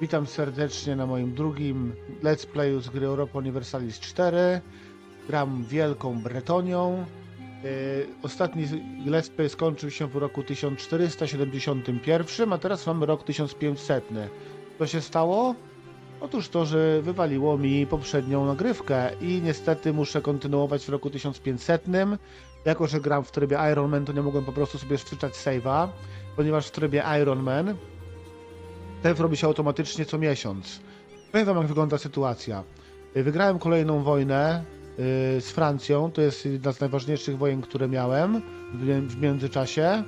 Witam serdecznie na moim drugim let's playu z gry Europa Universalis 4. Gram Wielką Bretonią. Yy, Ostatni let's play skończył się w roku 1471, a teraz mamy rok 1500. Co się stało? Otóż to, że wywaliło mi poprzednią nagrywkę i niestety muszę kontynuować w roku 1500. Jako, że gram w trybie Iron Man, to nie mogłem po prostu sobie wczytać save'a, ponieważ w trybie Iron Man Ten robi się automatycznie co miesiąc. Powiem wam jak wygląda sytuacja. Y, Wygrałem kolejną wojnę y, z Francją, to jest jedna z najważniejszych wojen, które miałem w międzyczasie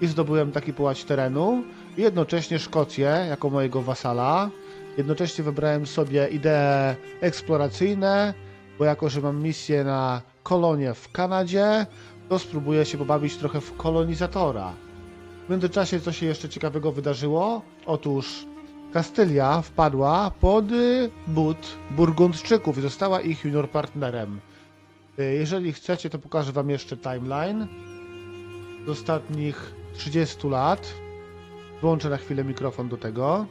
i zdobyłem taki połać terenu i jednocześnie Szkocję jako mojego wasala. Jednocześnie wybrałem sobie idee eksploracyjne, bo jako, że mam misję na kolonie w Kanadzie, to spróbuję się pobawić trochę w kolonizatora. W międzyczasie co się jeszcze ciekawego wydarzyło? Otóż Kastylia wpadła pod y, but Burgundczyków i została ich junior partnerem. Y, Jeżeli chcecie, to pokażę wam jeszcze timeline z ostatnich 30 lat. Włączę na chwilę mikrofon do tego.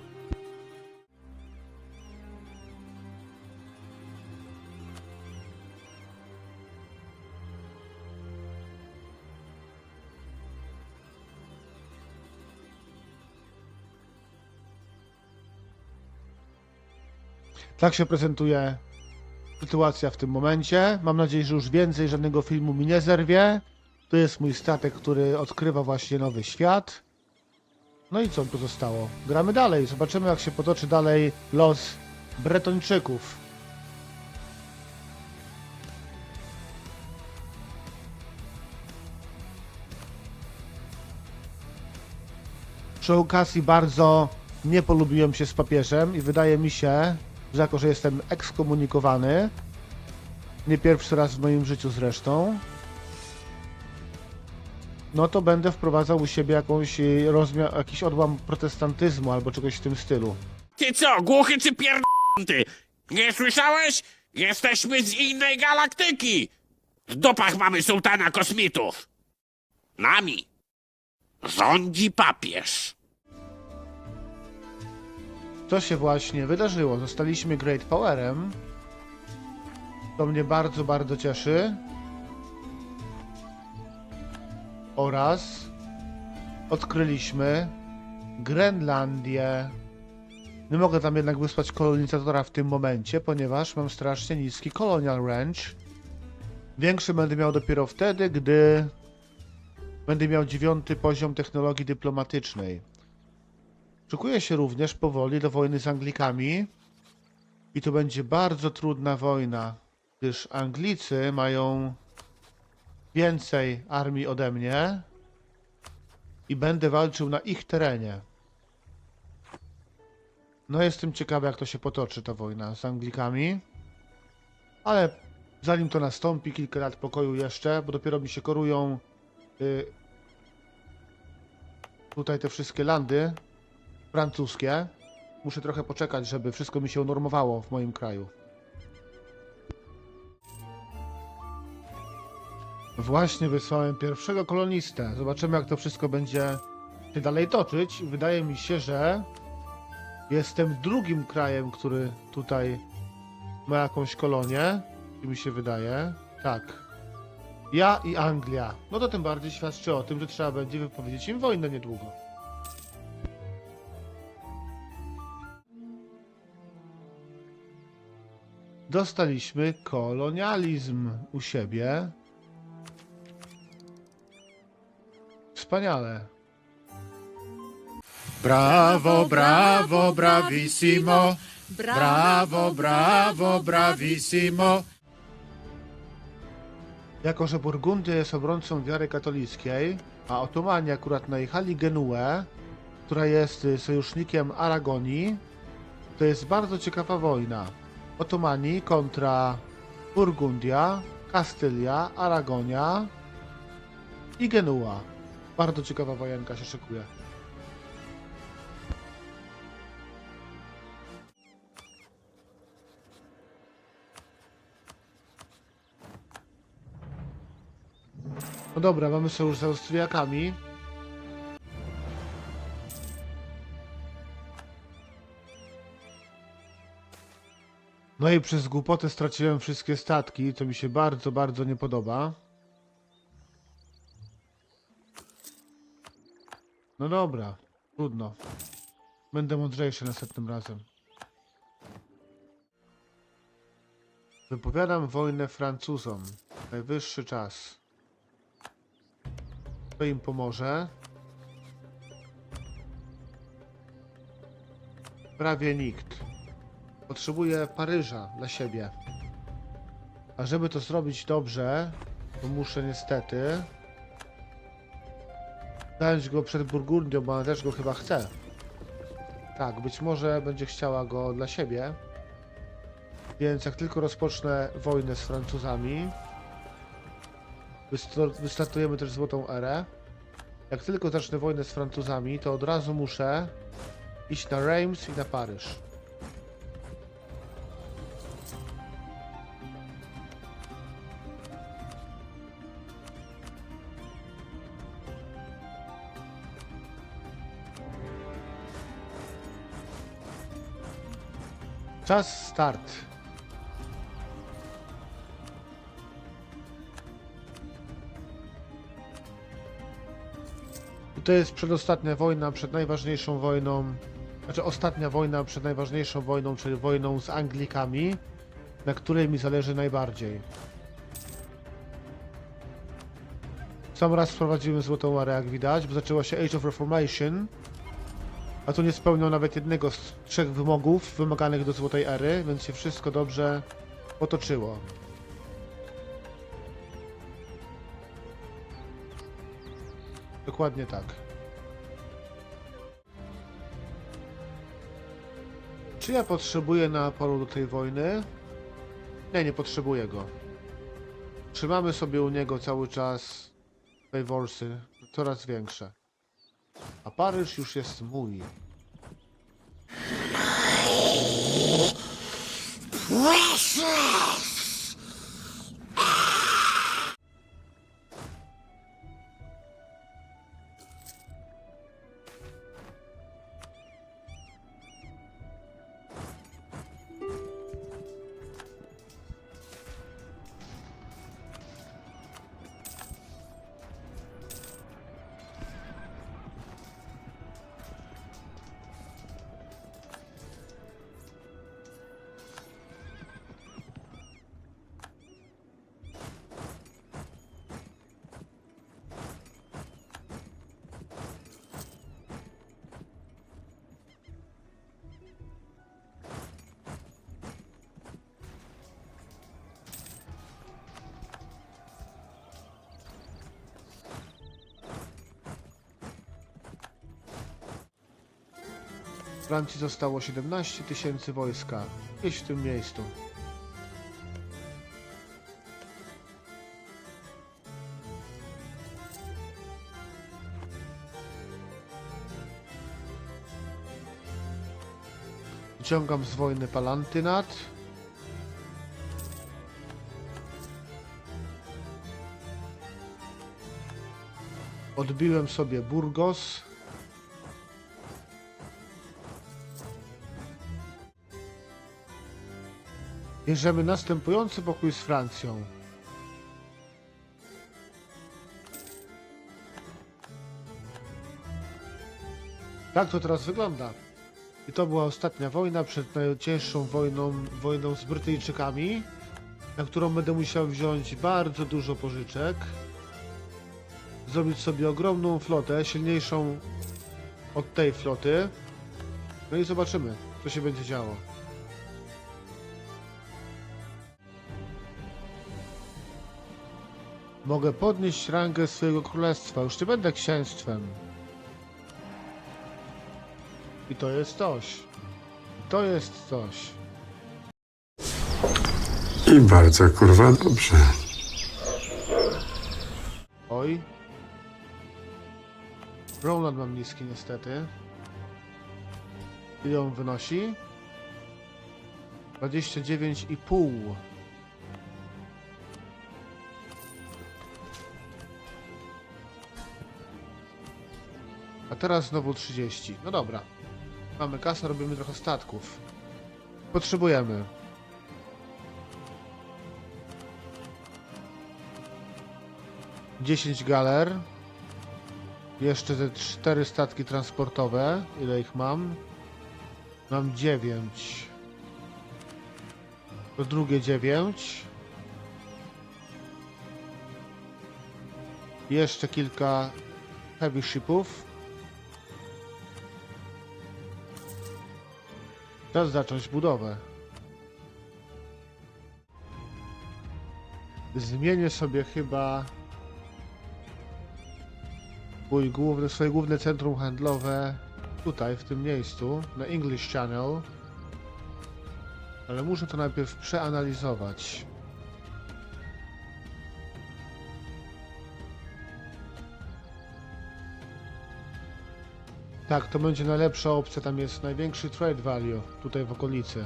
Tak się prezentuje sytuacja w tym momencie. Mam nadzieję, że już więcej żadnego filmu mi nie zerwie. To jest mój statek, który odkrywa właśnie nowy świat. No i co pozostało? Gramy dalej. Zobaczymy, jak się potoczy dalej los Bretończyków. Przy okazji bardzo nie polubiłem się z papieżem i wydaje mi się, że jako, że jestem ekskomunikowany, nie pierwszy raz w moim życiu zresztą, no to będę wprowadzał u siebie jakąś y, rozmia- jakiś odłam protestantyzmu albo czegoś w tym stylu. Ty co, głuchy czy pierdoląty? Nie słyszałeś? Jesteśmy z innej galaktyki! W dupach mamy sułtana kosmitów! Nami rządzi papież. Co się właśnie wydarzyło? Zostaliśmy Great Powerem. To mnie bardzo, bardzo cieszy. Oraz odkryliśmy Grenlandię. Nie mogę tam jednak wysłać kolonizatora w tym momencie, ponieważ mam strasznie niski colonial range. Większy będę miał dopiero wtedy, gdy będę miał dziewiąty poziom technologii dyplomatycznej. Szykuje się również powoli do wojny z Anglikami. I to będzie bardzo trudna wojna, gdyż Anglicy mają więcej armii ode mnie i będę walczył na ich terenie. No jestem ciekawy, jak to się potoczy ta wojna z Anglikami. Ale zanim to nastąpi, kilka lat pokoju jeszcze, bo dopiero mi się korują y, tutaj te wszystkie landy francuskie. Muszę trochę poczekać, żeby wszystko mi się unormowało w moim kraju. Właśnie wysłałem pierwszego kolonistę. Zobaczymy, jak to wszystko będzie się dalej toczyć. Wydaje mi się, że jestem drugim krajem, który tutaj ma jakąś kolonię. I mi się wydaje. Tak. Ja i Anglia. No to tym bardziej świadczy o tym, że trzeba będzie wypowiedzieć im wojnę niedługo. Dostaliśmy kolonializm u siebie. Wspaniale. Brawo, brawo, bravissimo. Brawo, brawo, bravissimo. Jako, że Burgundia jest obrońcą wiary katolickiej, a Otomani akurat najechali Genuę, która jest y, sojusznikiem Aragonii, to jest bardzo ciekawa wojna. Otomani kontra Burgundia, Kastylia, Aragonia i Genua. Bardzo ciekawa wojenka się szykuje. No dobra, mamy sojusz z Austriakami. No i przez głupotę straciłem wszystkie statki, co mi się bardzo, bardzo nie podoba. No dobra, trudno. Będę mądrzejszy następnym razem. Wypowiadam wojnę Francuzom. Najwyższy czas. Kto im pomoże? Prawie nikt. Potrzebuję Paryża dla siebie. A żeby to zrobić dobrze, to muszę niestety zająć go przed Burgundią, bo ona też go chyba chce. Tak, być może będzie chciała go dla siebie. Więc jak tylko rozpocznę wojnę z Francuzami, wystartujemy też złotą erę. Jak tylko zacznę wojnę z Francuzami, to od razu muszę iść na Reims i na Paryż. Czas start. I To jest przedostatnia wojna przed najważniejszą wojną, znaczy ostatnia wojna przed najważniejszą wojną, czyli wojną z Anglikami, na której mi zależy najbardziej. Sam raz wprowadziłem złotą erę, jak widać, bo zaczęła się Age of Reformation, a tu nie spełniał nawet jednego z trzech wymogów wymaganych do złotej ery, więc się wszystko dobrze potoczyło. Dokładnie tak. Czy ja potrzebuję Neapolu do tej wojny? Nie, nie potrzebuję go. Trzymamy sobie u niego cały czas favorsy, coraz większe. A Paryż już jest mój. W Francji zostało 17 tysięcy wojska. Gdzieś w tym miejscu. Wyciągam z wojny Palantynat. Odbiłem sobie Burgos. Bierzemy następujący pokój z Francją. Tak to teraz wygląda. I to była ostatnia wojna przed najcięższą wojną, wojną z Brytyjczykami, na którą będę musiał wziąć bardzo dużo pożyczek, zrobić sobie ogromną flotę, silniejszą od tej floty. No i zobaczymy, co się będzie działo. Mogę podnieść rangę swojego królestwa. Już nie będę księstwem. I to jest coś. To jest coś. I bardzo kurwa dobrze. Oj. Roland mam niski niestety. Ile on wynosi? 29,5. A teraz znowu 30. No dobra. Mamy kasę, robimy trochę statków. Potrzebujemy. Dziesięć galer. Jeszcze te cztery statki transportowe. Ile ich mam? Mam dziewięć. To drugie dziewięć. Jeszcze kilka heavy shipów. Czas zacząć budowę. Zmienię sobie chyba mój główny, swoje główne centrum handlowe tutaj, w tym miejscu, na English Channel. Ale muszę to najpierw przeanalizować. Tak, to będzie najlepsza opcja, tam jest największy trade value, tutaj w okolicy.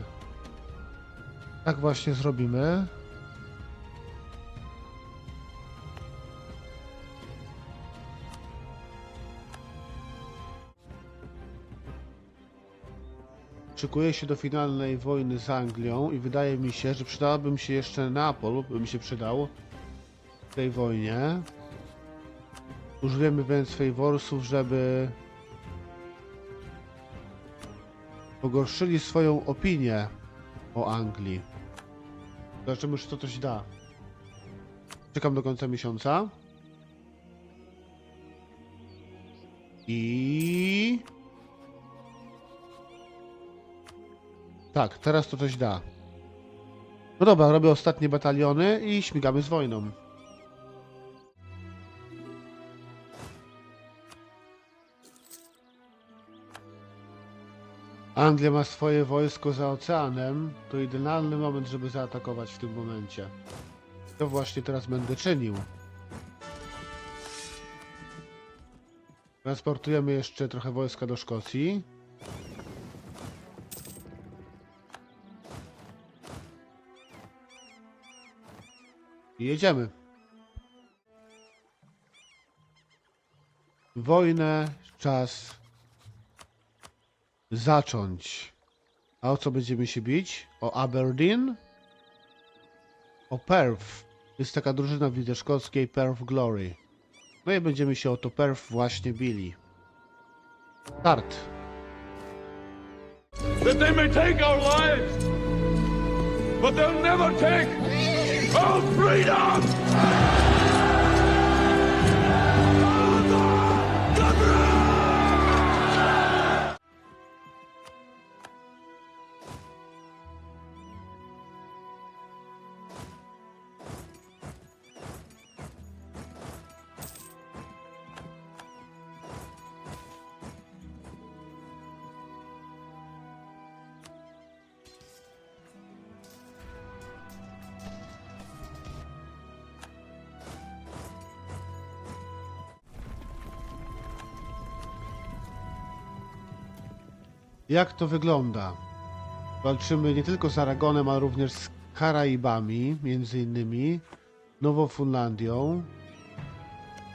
Tak właśnie zrobimy. Szykuję się do finalnej wojny z Anglią i wydaje mi się, że przydałaby mi się jeszcze Neapol, by mi się przydał w tej wojnie. Użyjemy więc Favorsów, żeby pogorszyli swoją opinię o Anglii. Zobaczymy, czy to coś da. Czekam do końca miesiąca. I... Tak, teraz to coś da. No dobra, robię ostatnie bataliony i śmigamy z wojną. Anglia ma swoje wojsko za oceanem. To idealny moment, żeby zaatakować w tym momencie. To właśnie teraz będę czynił. Transportujemy jeszcze trochę wojska do Szkocji. I jedziemy. Wojnę czas zacząć. A o co będziemy się bić? O Aberdeen? O Perth. Jest taka drużyna w lidze szkockiej Perth Glory. No i będziemy się o to Perth właśnie bili. Start. that they may take our lives, but they'll never take our freedom! Jak to wygląda? Walczymy nie tylko z Aragonem, ale również z Karaibami, między innymi Nową Funlandią.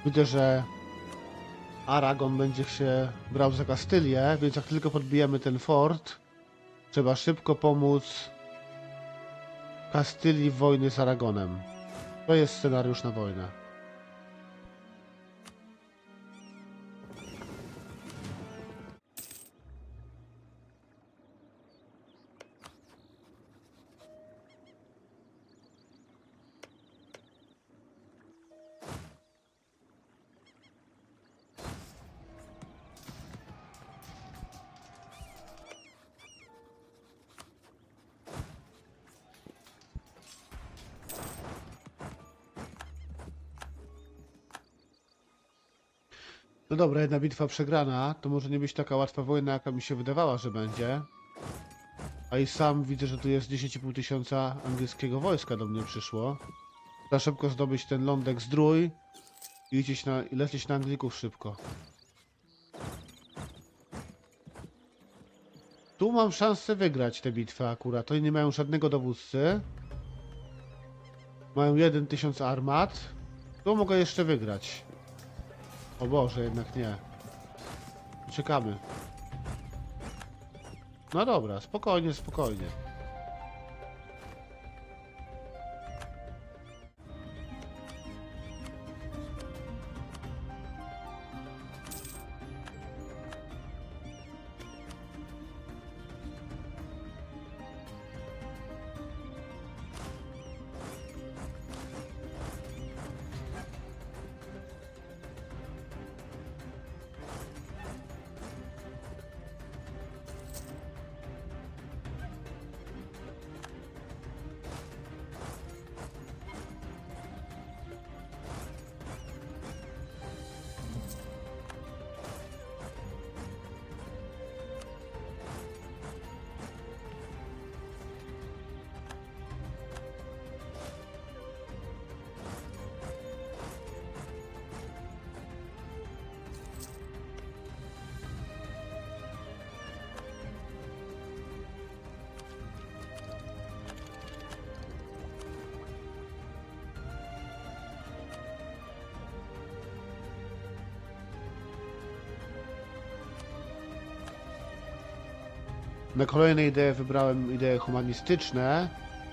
Widzę, że Aragon będzie się brał za Kastylię, więc jak tylko podbijemy ten fort, trzeba szybko pomóc Kastylii w wojnie z Aragonem. To jest scenariusz na wojnę. No dobra, jedna bitwa przegrana, to może nie być taka łatwa wojna, jaka mi się wydawała, że będzie. A i sam widzę, że tu jest 10,5 tysiąca angielskiego wojska do mnie przyszło. Trzeba szybko zdobyć ten lądek zdrój i lecieć na, i lecieć na Anglików szybko. Tu mam szansę wygrać tę bitwę akurat. Oni nie mają żadnego dowódcy. Mają 1000 armat. Tu mogę jeszcze wygrać. O Boże, jednak nie. Czekamy. No dobra, spokojnie, spokojnie. Na kolejne idee wybrałem idee humanistyczne,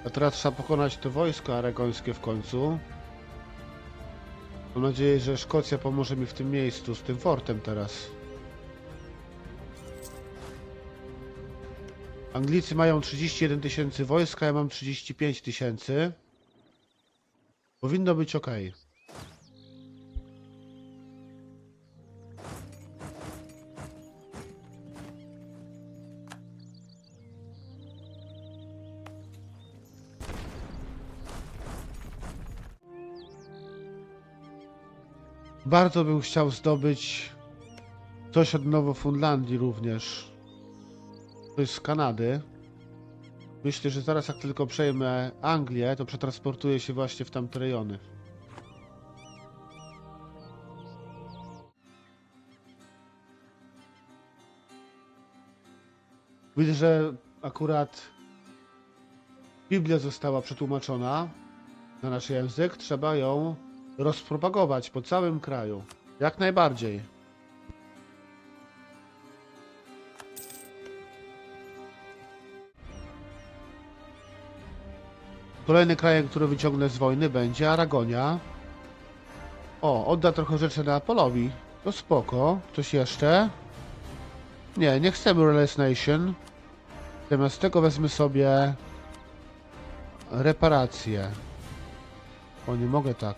a teraz trzeba pokonać to wojsko aragońskie w końcu. Mam nadzieję, że Szkocja pomoże mi w tym miejscu, z tym fortem teraz. Anglicy mają 31 tysięcy wojska, ja mam 35 tysięcy. Powinno być ok. Bardzo bym chciał zdobyć coś od Nowofundlandii również. To jest z Kanady. Myślę, że zaraz jak tylko przejmę Anglię, to przetransportuję się właśnie w tamte rejony. Widzę, że akurat Biblia została przetłumaczona na nasz język. Trzeba ją rozpropagować po całym kraju. Jak najbardziej. Kolejny krajem, który wyciągnę z wojny będzie Aragonia. O, odda trochę rzeczy Neapolowi. To spoko. Coś jeszcze? Nie, nie chcemy Release Nation. Zamiast tego wezmę sobie reparacje. O, nie mogę tak.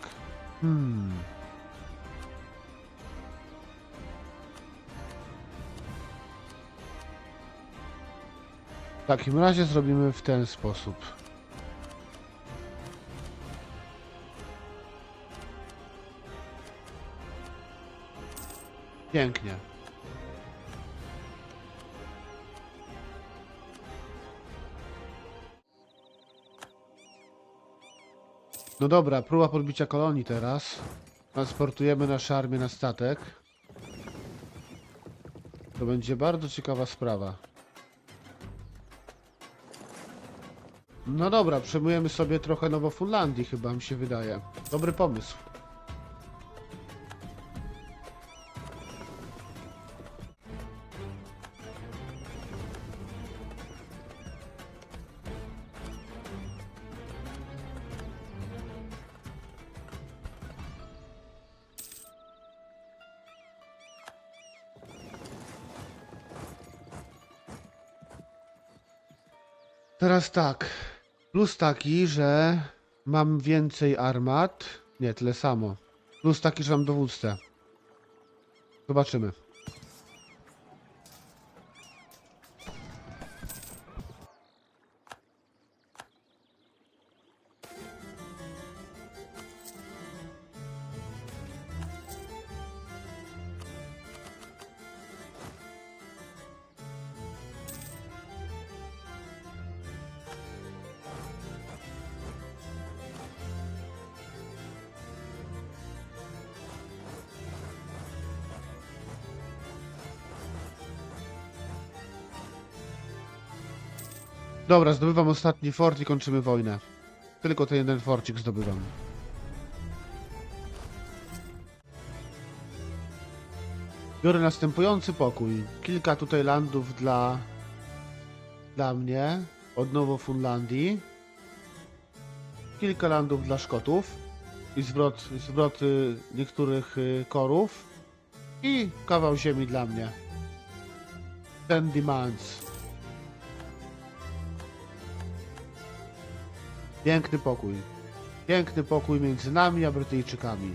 Hmm. W takim razie zrobimy w ten sposób. Pięknie. No dobra, próba podbicia kolonii teraz. Transportujemy nasze armię na statek. To będzie bardzo ciekawa sprawa. No dobra, przejmujemy sobie trochę Nowofunlandii, chyba mi się wydaje. Dobry pomysł. Teraz tak. Plus taki, że mam więcej armat. Nie, tyle samo. Plus taki, że mam dowódcę. Zobaczymy. Dobra, zdobywam ostatni fort i kończymy wojnę. Tylko ten jeden forcik zdobywam. Biorę następujący pokój. Kilka tutaj landów dla... dla mnie. Od Nowofunlandii. Kilka landów dla Szkotów. I zwrot, zwrot niektórych y, korów. I kawał ziemi dla mnie. Ten demands. Piękny pokój. Piękny pokój między nami a Brytyjczykami.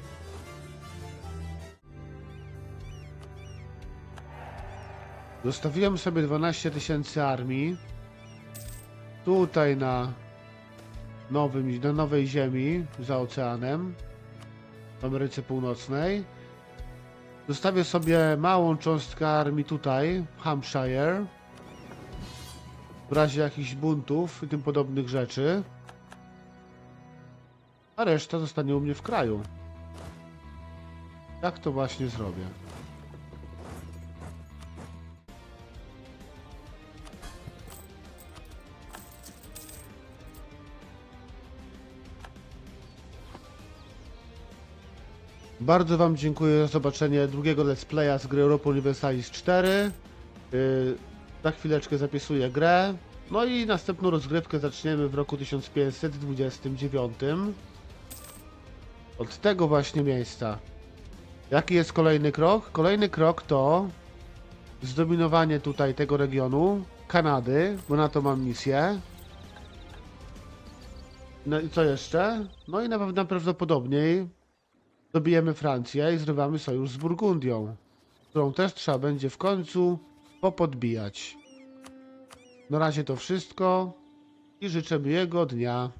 Zostawiłem sobie 12 tysięcy armii. Tutaj na nowym, na nowej ziemi za oceanem w Ameryce Północnej. Zostawię sobie małą cząstkę armii tutaj, w Hampshire. W razie jakichś buntów i tym podobnych rzeczy a reszta zostanie u mnie w kraju. Jak to właśnie zrobię? Bardzo Wam dziękuję za zobaczenie drugiego let's playa z gry Europa Universalis 4. Yy, Za chwileczkę zapisuję grę. No i następną rozgrywkę zaczniemy w roku 1529. Od tego właśnie miejsca. Jaki jest kolejny krok? Kolejny krok to zdominowanie tutaj tego regionu, Kanady, bo na to mam misję. No i co jeszcze? No i na pewno najprawdopodobniej dobijemy Francję i zrywamy sojusz z Burgundią, którą też trzeba będzie w końcu popodbijać. Na razie to wszystko i życzę miłego dnia.